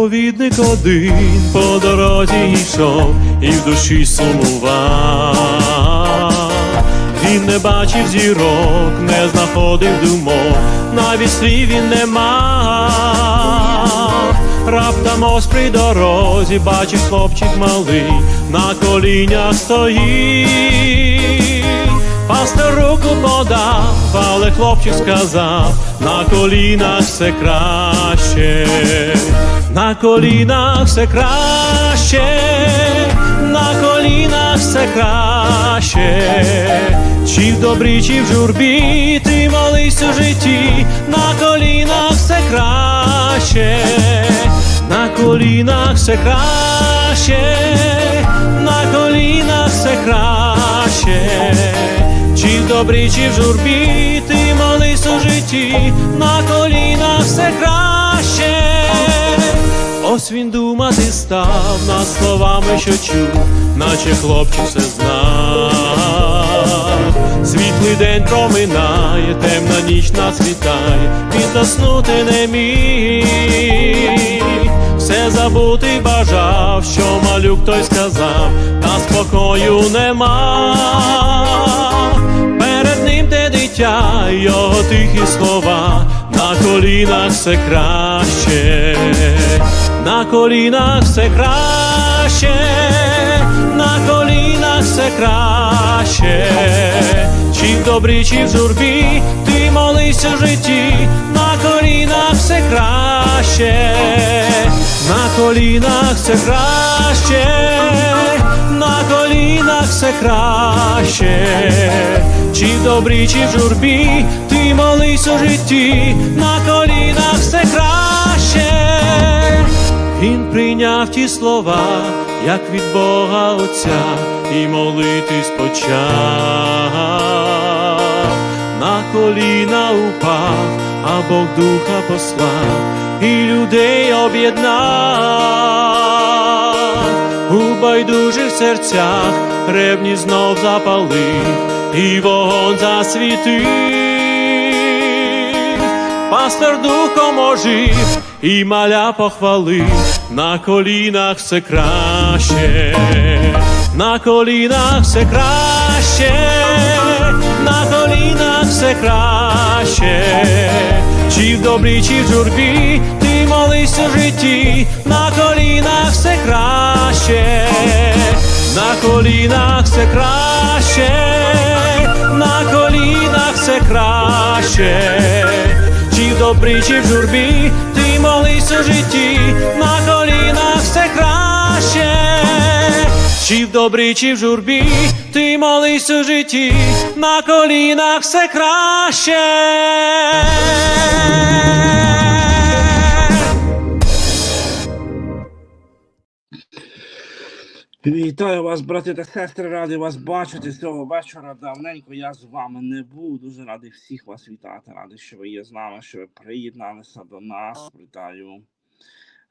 Проповідник один по дорозі йшов і в душі сумував. Він не бачив зірок, не знаходив думок, навіть слів він не мав. Раптом ось при дорозі бачив хлопчик малий, на колінях стоїть. Пастор руку подав, але хлопчик сказав, на колінах все краще, на колінах все краще, на колінах все краще, чи в добрі, чи в журбі, ти молись у житті, на колінах все краще, на колінах все краще, на колінах все краще. Чи в добрі, чи в журбі, ти молись у житті, на колінах все краще. Ось він думати став над словами, що чув, наче хлопчик все знав. Світлий день проминає, темна ніч нацвітає, він заснути не міг. Все забути бажав, що малюк той сказав, та спокою нема. Перед ним те дитя, його тихі слова, на колінах все краще, на колінах все краще, все краще, чи в добрі, чи в журбі, ти молись у житті, на колінах все краще, на колінах все краще, на колінах все краще, чи в добрі, чи в журбі, ти молись у житті, на колінах все краще. Він прийняв ті слова, як від Бога Отця, і молитись почав. На коліна упав, а Бог духа послав, і людей об'єднав. У байдужих серцях ревні знов запалив, і вогонь засвітив. Пастор духом ожив і маля похвалив, на колінах все краще, на колінах все краще, на колінах все краще, чи в добрі, чи в журбі, ти молись у житті, на колінах все краще, на колінах все краще, на колінах все краще. Чи в добрі, чи в журбі, ти молись у житті, на все краще, чи в добрі, чи в журбі, ти молись у житті, на колінах все краще. Вітаю вас, брати та сестри, радий вас бачити цього вечора. Давненько я з вами не був. Дуже радий всіх вас вітати. Радий, що ви є з нами, що ви приєдналися до нас. Вітаю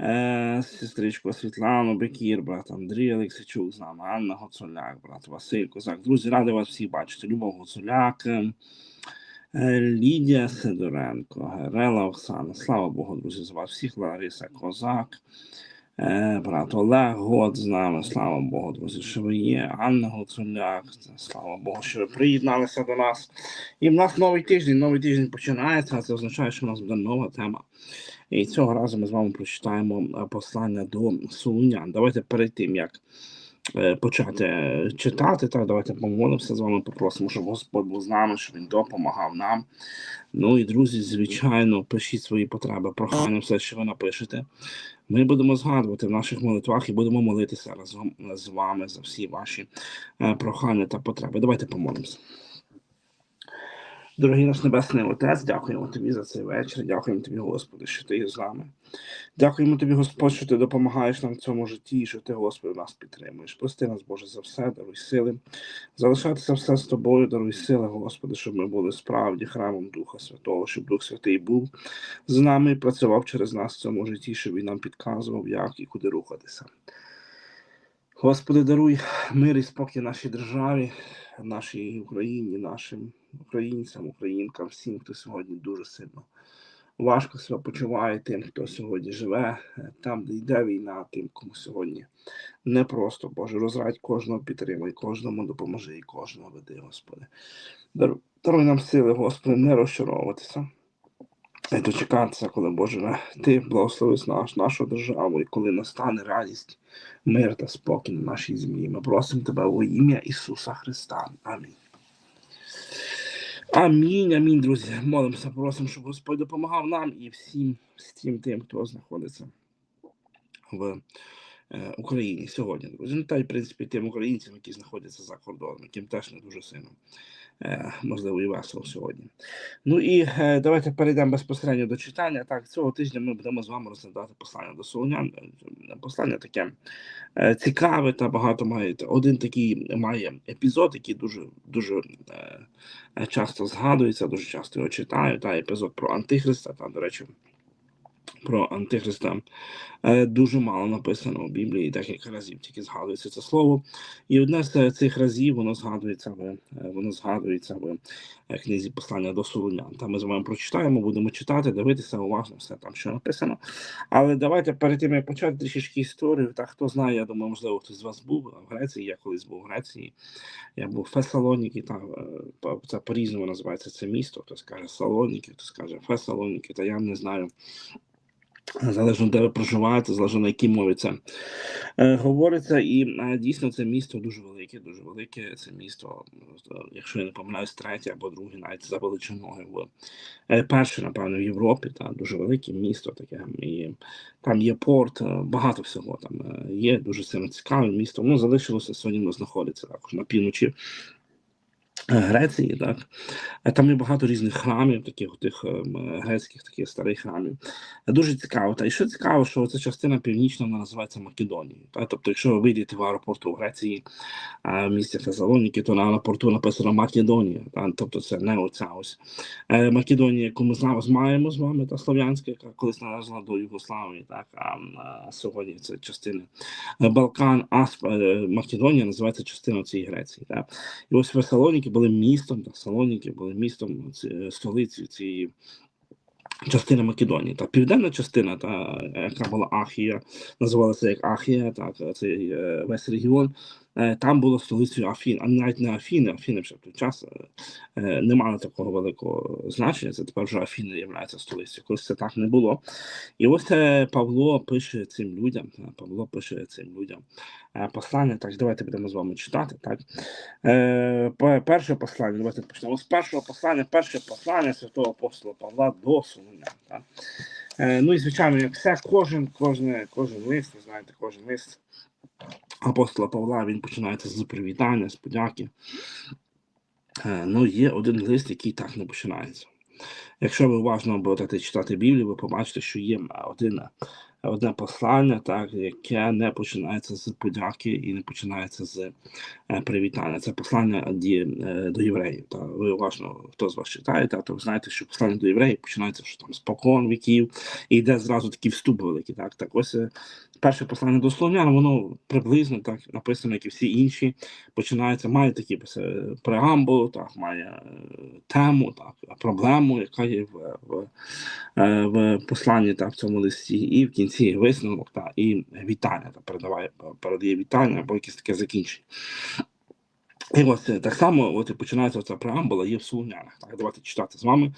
е, сестричку Світлану Бекір, брат Андрій Олексійчук з нами, Анна Гоцоляк, брат Василь Козак. Друзі, радий вас всіх бачити. Любов Гоцоляк, е, Лідія Сидоренко, Герела Оксана. Слава Богу, друзі, за вас всіх, Лариса Козак. Е, брат Олег Год з нами, слава Богу, друзі, що ви є. Анна Гуцуляк, слава Богу, що ви приєдналися до нас. І в нас новий тиждень, новий тиждень починається, це означає, що в нас буде нова тема. І цього разу ми з вами прочитаємо е, послання до Солунян. Давайте перед тим, як почати е, читати, так, давайте помолимося з вами, попросимо, щоб Господь був з нами, щоб Він допомагав нам. Ну і друзі, звичайно, пишіть свої потреби, прохання, все, що ви напишете. Ми будемо згадувати в наших молитвах і будемо молитися разом з вами за всі ваші е, прохання та потреби. Давайте помолимося. Дорогий наш Небесний Отець, дякуємо Тобі за цей вечір. Дякуємо Тобі, Господи, що Ти є з нами. Дякуємо Тобі, Господь, що Ти допомагаєш нам в цьому житті, і що Ти, Господи, нас підтримуєш. Прости нас, Боже, за все, даруй сили. Залишатися все з тобою, даруй сили, Господи, щоб ми були справді храмом Духа Святого, щоб Дух Святий був з нами і працював через нас в цьому житті, щоб він нам підказував, як і куди рухатися. Господи, даруй мир і спокій нашій державі, нашій Україні, нашим українцям, українкам, всім, хто сьогодні дуже сильно важко себе почуває тим, хто сьогодні живе, е, там, де йде війна, тим, кому сьогодні не просто, Боже, розрадь кожного підтримай, кожному допоможи і кожного веди, Господи. Даруй нам сили, Господи, не розчаровуватися. І дочекатися, коли Боже, Ти благословиш наш, нашу державу, і коли настане радість, мир та спокій на нашій землі. Ми просимо Тебе у ім'я Ісуса Христа. Амінь. Амінь, амінь, друзі. Молимося, просимо, щоб Господь допомагав нам і всім, всім тим, хто знаходиться в е, Україні сьогодні. Друзі. Ну, та й, в принципі, тим українцям, які знаходяться за кордоном, яким теж не дуже сильно можливо і весело сьогодні. Ну і е, давайте перейдемо безпосередньо до читання. Так, цього тижня ми будемо з вами розглядати послання до Солонян. Е, Послання таке е, цікаве та багато має. Один такий має епізод, який дуже дуже е, е, часто згадується, дуже часто його читаю. Та епізод про Антихриста. Та, до речі, про Антихриста е, дуже мало написано у Біблії, декілька разів тільки згадується це слово. І одне з цих разів воно згадується в е, воно згадується в е, книзі послання до Солонян. Там ми з вами прочитаємо, будемо читати, дивитися уважно все там, що написано. Але давайте перед тим як почати трішечки історію. Так хто знає, я думаю, можливо, хтось з вас був в Греції. Я колись був в Греції. Я був в Фесалоніки, там це по-різному називається це місто. Хтось каже Салоніки, хтось каже Фесалоніки, та я не знаю. Залежно де ви проживаєте, залежно на якій мові це е, говориться, і е, дійсно це місто дуже велике, дуже велике. Це місто, е, якщо я не помиляюсь, третє або друге, навіть за величиною в е, перше, напевно, в Європі. Та дуже велике місто таке. І там є порт, багато всього там є. Дуже сильно цікаве місто. Воно залишилося сьогодні. Воно знаходиться також на півночі. Е, Греції, так Е, там є багато різних храмів, таких тих ем, грецьких, таких старих храмів. Е, Дуже цікаво. Та і що цікаво, що ця частина північна вона називається Македонією. Тобто, якщо ви вийдете в аеропорту в Греції, а в місті Фесалоніки, то на аеропорту написано Македонія. Та? Тобто це не оця ось е, Македонія, яку ми зна- маємо з вами, та слов'янська, яка колись належала до Югославії, так а, сьогодні це частина е, Балкан, а е, Македонія називається частиною цієї Греції. Так? І ось Фесалоніки були містом, та Салоніки були містом ці- столицею цієї частини Македонії. Та південна частина, та яка була Ахія, називалася як Ахія, так цей е, весь регіон. Е, Там було столицею Афін, а навіть не Афіни, Афіни вже в той час е, е, не мали такого великого значення. Це тепер вже Афіни є столицею. Колись це так не було. І ось Павло пише цим людям. Павло пише цим людям послання. Так, давайте будемо з вами читати. Так. Перше послання, давайте почнемо з першого послання, перше послання святого апостола Павла до. Е, ну і звичайно, як все, кожен, кожен, кожен лист, ви знаєте, кожен лист апостола Павла він починається з привітання, з подяки. Е, ну, є один лист, який так не починається. Якщо ви уважно будете читати Біблію, ви побачите, що є один, одне послання, так, яке не починається з подяки і не починається з е, привітання. Це послання е, до євреїв. Та ви уважно, хто з вас читає, та, то ви знаєте, що послання до євреїв починається що там спокон віків, і йде зразу такий вступ великий. Так, так ось перше послання до Солонян, воно приблизно так написано, як і всі інші. Починається, має такі е, преамбулу, так, має е, тему, так, проблему, яка є в, в, е, в посланні та в цьому листі, і в кінці висновок та і вітання та передаває передає вітання або якесь таке закінчення. І ось так само от починається ця преамбула, є в Солонянах. Так, давайте читати з вами.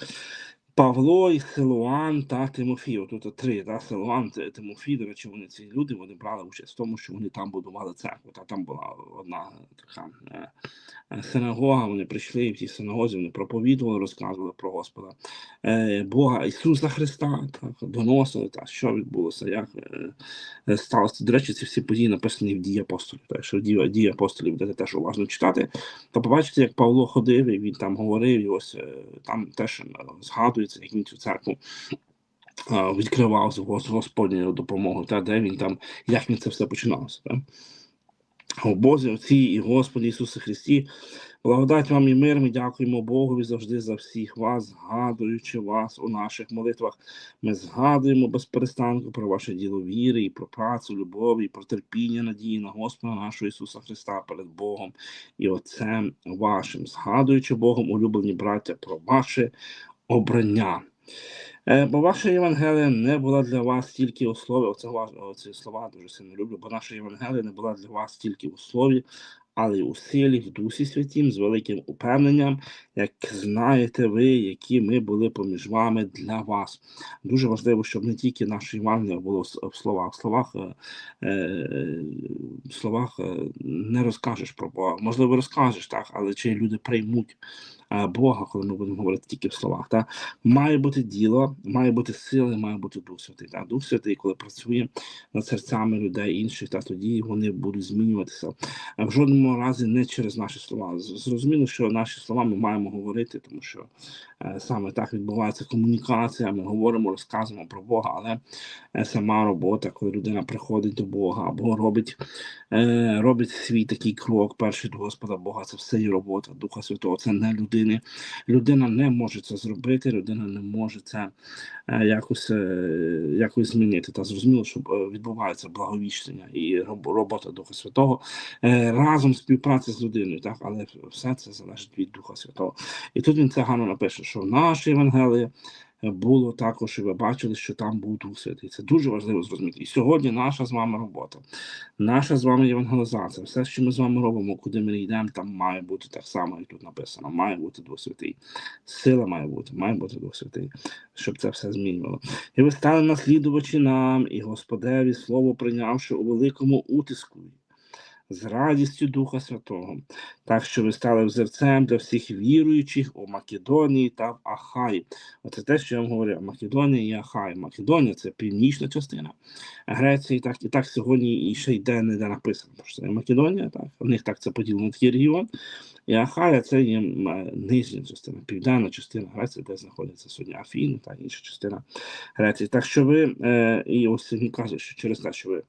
Павло і Силуан та Тимофій. Тут три, та, Силуан, Т- Тимофій, до речі, вони ці люди вони брали участь в тому, що вони там будували церкву. Та там була одна така е, синагога, вони прийшли і в тій синагозі, вони проповідували, розказували про Господа е, Бога Ісуса Христа, так, доносили, та, що відбулося, як е, е, сталося. До речі, ці всі події написані в дії апостолів. Так, що дії, дії апостолів будете теж уважно читати, то побачите, як Павло ходив, і він там говорив, і ось е, там теж е, він цю церкву е, відкривав з Гос- Господньою допомогою, та де він там, як він це все починалося. Та? О Бозі, Отці і Господі Ісусе Христі, благодать вам і мир, ми дякуємо Богові завжди за всіх вас, згадуючи вас у наших молитвах. Ми згадуємо без перестанку про ваше діло віри, і про працю, любові, і про терпіння, надії на Господа нашого Ісуса Христа перед Богом і Отцем вашим, згадуючи Богом, улюблені браття, про ваше обрання. Е, Бо ваша Євангелія не була для вас тільки у слові. Оце ці слова дуже сильно люблю, бо наша Євангелія не була для вас тільки у слові, але й у силі, в Дусі Святім, з великим упевненням, як знаєте ви, які ми були поміж вами для вас. Дуже важливо, щоб не тільки наше Євангелія було в словах. В словах, е, е, в словах не розкажеш про Бога. Можливо, розкажеш, так, але чи люди приймуть Бога, коли ми будемо говорити тільки в словах. Так? Має бути діло, має бути сили, має бути Дух Святий. Так? Дух Святий, коли працює над серцями людей інших, та тоді вони будуть змінюватися. В жодному разі не через наші слова. Зрозуміло, що наші слова ми маємо говорити, тому що е, саме так відбувається комунікація. Ми говоримо, розказуємо про Бога, але е, сама робота, коли людина приходить до Бога або робить, е, робить свій такий крок, перший до Господа Бога, це все є робота Духа Святого, це не людини. Людина не може це зробити, людина не може це е, якось, е, якось змінити. Та зрозуміло, що е, відбувається благовіщення і робота Духа Святого разом співпраця з людиною, так, але все це залежить від Духа Святого. І тут він це гарно напише, що наші Євангеліє е, було також, і ви бачили, що там був Дух Святий. Це дуже важливо зрозуміти. І сьогодні наша з вами робота, наша з вами євангелізація, все, що ми з вами робимо, куди ми йдемо, там має бути так само, як тут написано. Має бути Дух Святий. Сила має бути, має бути Дух Святий, щоб це все змінювало. І ви стали наслідувачі нам, і Господеві слово прийнявши у великому утиску. З радістю Духа Святого, так що ви стали взірцем для всіх віруючих у Македонії та в Ахаї. Оце те, що я вам говорю, Македонія і Ахай. Македонія це північна частина Греції, так і так сьогодні і ще йде не де написано. що це Македонія, так в них так це поділено такий регіон. І Ахая це є нижня частина, південна частина Греції, де знаходяться сьогодні Афіни та інша частина Греції. Так що ви, е, і ось він каже, що через те, що ви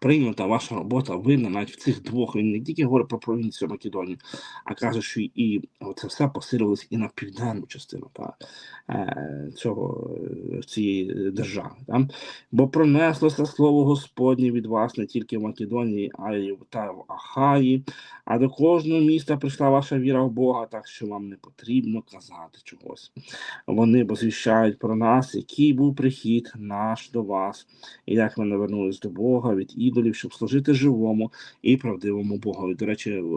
прийнята ваша робота винна навіть в цих двох. Він не тільки говорить про провінцію Македонії, а каже, що і це все посилилось і на південну частину та, е, цього, е, цієї держави. Та? Бо пронеслося слово Господнє від вас не тільки в Македонії, а й та в Ахаї, а до кожного міста прийшла ваша віра в Бога, так що вам не потрібно казати чогось. Вони возвіщають про нас, який був прихід наш до вас, і як ми навернулись до Бога від ідолів, щоб служити живому і правдивому Богові. До речі, в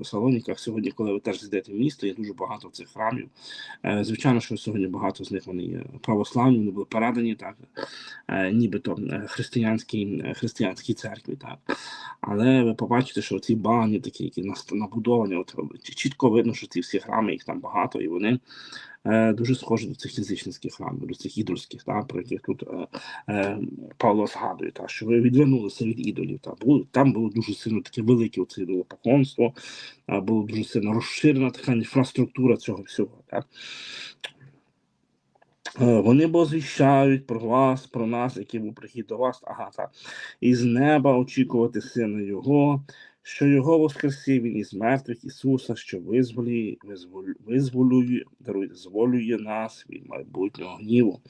е, Салоніках сьогодні, коли ви теж зайдете в місто, є дуже багато цих храмів. Е, Звичайно, що сьогодні багато з них вони є православні, вони були передані так, е, нібито християнській, християнській церкві. Так. Але ви побачите, що ці бані такі, які набудовані, от, чітко видно, що ці всі храми, їх там багато, і вони дуже схожі до цих язичницьких храмів, до цих ідольських, та, про яких тут е, е, Павло згадує, та, що ви відвернулися від ідолів. Та, було, там було дуже сильно таке велике оце ідолопоклонство, було дуже сильно розширена така інфраструктура цього всього. Та. Е, Вони бо звіщають про вас, про нас, який був прихід до вас, ага, так. Із неба очікувати сина Його, що Його воскресив він із мертвих Ісуса, що визволює, визволює, визволює, нас від майбутнього гніву.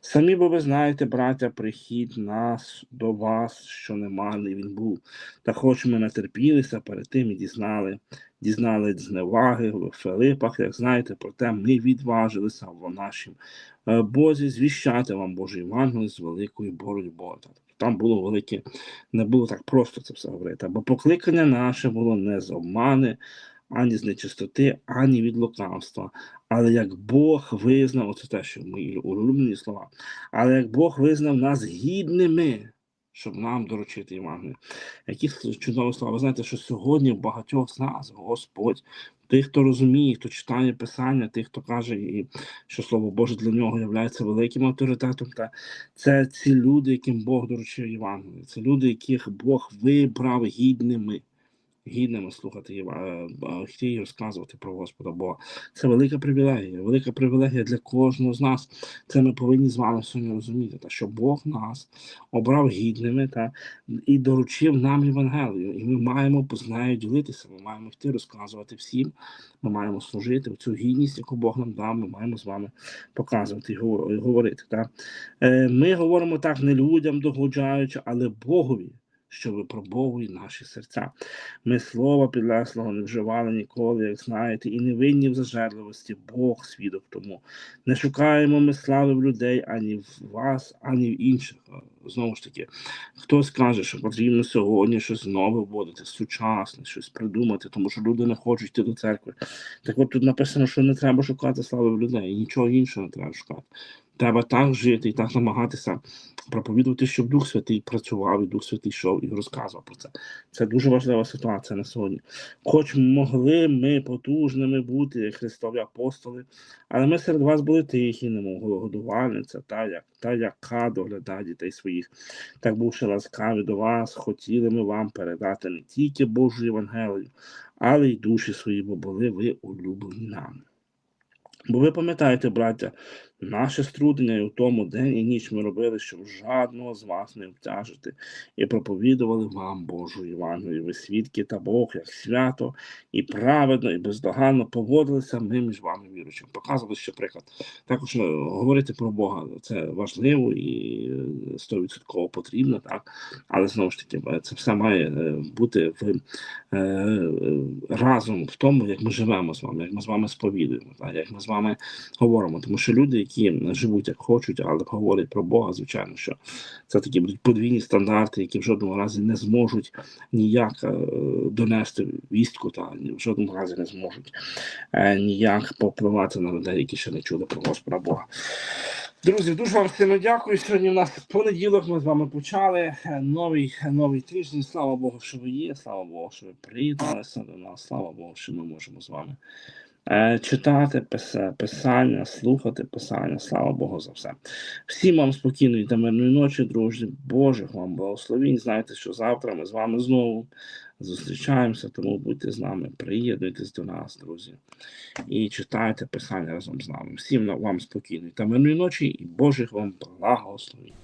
Самі бо ви знаєте, браття, прихід нас до вас, що немарний він був. Та хоч ми натерпілися перед тим і дізнали, дізнали зневаги в Филипах, як знаєте, проте ми відважилися в нашім е, Бозі звіщати вам Божий Євангелій з великою боротьбою. Там було велике, не було так просто це все говорити, бо покликання наше було не з обмани, ані з нечистоти, ані від лукавства. Але як Бог визнав, оце те, що мої улюблені слова, але як Бог визнав нас гідними, щоб нам доручити Євангелію. Які чудові слова. Ви знаєте, що сьогодні багатьох з нас Господь, тих, хто розуміє, хто читає Писання, тих, хто каже, і що Слово Боже для нього є великим авторитетом, та це ці люди, яким Бог доручив Євангелію. Це люди, яких Бог вибрав гідними. Гідними слухати йти і розказувати про Господа Бога. Це велика привілегія, велика привілегія для кожного з нас. Це ми повинні з вами сьогодні розуміти, та що Бог нас обрав гідними та і доручив нам Євангелію. І ми маємо нею ділитися. Ми маємо йти розказувати всім. Ми маємо служити в цю гідність, яку Бог нам дав. Ми маємо з вами показувати і говорити. Та? Е, Ми говоримо так не людям догоджаючи, але Богові. Що випробовує наші серця. Ми слова підлеслого не вживали ніколи, як знаєте, і не винні в зажерливості, Бог свідок тому. Не шукаємо ми слави в людей ані в вас, ані в інших. Знову ж таки, хтось каже, що потрібно сьогодні щось нове вводити, сучасне, щось придумати, тому що люди не хочуть йти до церкви. Так от тут написано, що не треба шукати слави в людей, нічого іншого не треба шукати. Треба так жити і так намагатися проповідувати, щоб Дух Святий працював, і Дух Святий йшов і розказував про це. Це дуже важлива ситуація на сьогодні. Хоч могли ми потужними бути, як Христові апостоли, але ми серед вас були тихі, немов годувальниця, та, як, та яка доглядає дітей своїх. Так бувши ласкаві до вас, хотіли ми вам передати не тільки Божу Євангелію, але й душі свої, бо були ви улюблені нам. Бо ви пам'ятаєте, браття, наше струдення і у тому день і ніч ми робили, щоб жадного з вас не обтяжити, і проповідували вам Божу Євангелію. Ви свідки та Бог, як свято, і праведно, і бездоганно поводилися ми між вами віруючим. Показували ще приклад. Також е, говорити про Бога це важливо і е, стовідсотково потрібно, так але знову ж таки, е, це все має е, бути в е, е, разом в тому, як ми живемо з вами, як ми з вами сповідуємо, так, як ми з вами говоримо. Тому що люди, які живуть як хочуть, але говорять про Бога, звичайно, що це такі будуть подвійні стандарти, які в жодному разі не зможуть ніяк е, донести вістку, та в жодному разі не зможуть е, ніяк попливати на людей, які ще не чули про Господа Бога. Друзі, дуже вам сильно дякую. Сьогодні у нас понеділок. Ми з вами почали е, новий новий тиждень. Слава Богу, що ви є. Слава Богу, що ви приєдналися до нас. Слава Богу, що ми можемо з вами читати писання, слухати писання. Слава Богу за все. Всім вам спокійної та мирної ночі, друзі. Божих вам благословінь. Знайте, що завтра ми з вами знову зустрічаємося, тому будьте з нами, приєднуйтесь до нас, друзі, і читайте писання разом з нами. Всім вам спокійної та мирної ночі і Божих вам благословінь.